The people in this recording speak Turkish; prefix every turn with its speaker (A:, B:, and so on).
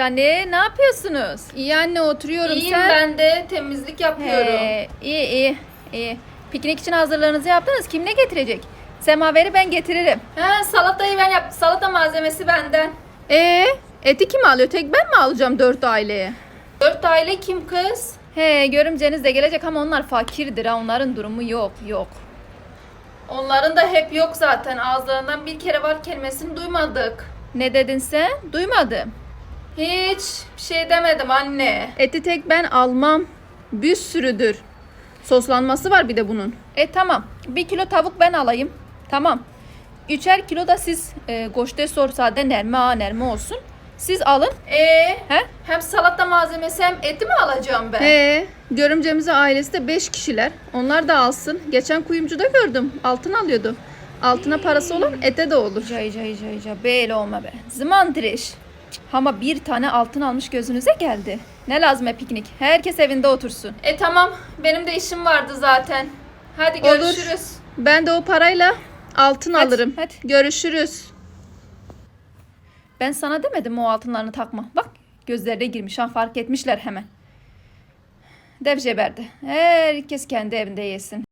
A: Anne ne yapıyorsunuz?
B: İyi anne oturuyorum
A: İyiyim
B: sen.
A: ben de temizlik yapıyorum.
B: He, iyi iyi iyi. Piknik için hazırlığınızı yaptınız. Kim ne getirecek? Semaveri ben getiririm.
A: Ha, salatayı ben yap. Salata malzemesi benden.
B: Ee, eti kim alıyor? Tek ben mi alacağım dört aileye?
A: Dört aile kim kız?
B: He, görümceniz de gelecek ama onlar fakirdir ha. Onların durumu yok, yok.
A: Onların da hep yok zaten. Ağızlarından bir kere var kelimesini duymadık.
B: Ne dedin sen? Duymadım.
A: Hiç bir şey demedim anne.
B: Eti tek ben almam. Bir sürüdür. Soslanması var bir de bunun. E tamam. Bir kilo tavuk ben alayım. Tamam. Üçer kilo da siz e, goşte sorsade nerme a nerme olsun. Siz alın.
A: Ee,
B: He?
A: hem salata malzemesi hem eti mi alacağım ben?
B: He, görümcemize ailesi de 5 kişiler. Onlar da alsın. Geçen kuyumcuda gördüm. Altın alıyordu. Altına parası olan ete de olur. Cay cay cay cay. Böyle olma be. Zımandırış. Ama bir tane altın almış gözünüze geldi. Ne lazım e piknik? Herkes evinde otursun.
A: E tamam benim de işim vardı zaten. Hadi
B: Olur.
A: görüşürüz.
B: Ben de o parayla altın
A: Hadi,
B: alırım.
A: hadi.
B: Görüşürüz. Ben sana demedim mi o altınlarını takma. Bak gözlerine girmiş ha fark etmişler hemen. Devceberdi. Herkes kendi evinde yesin.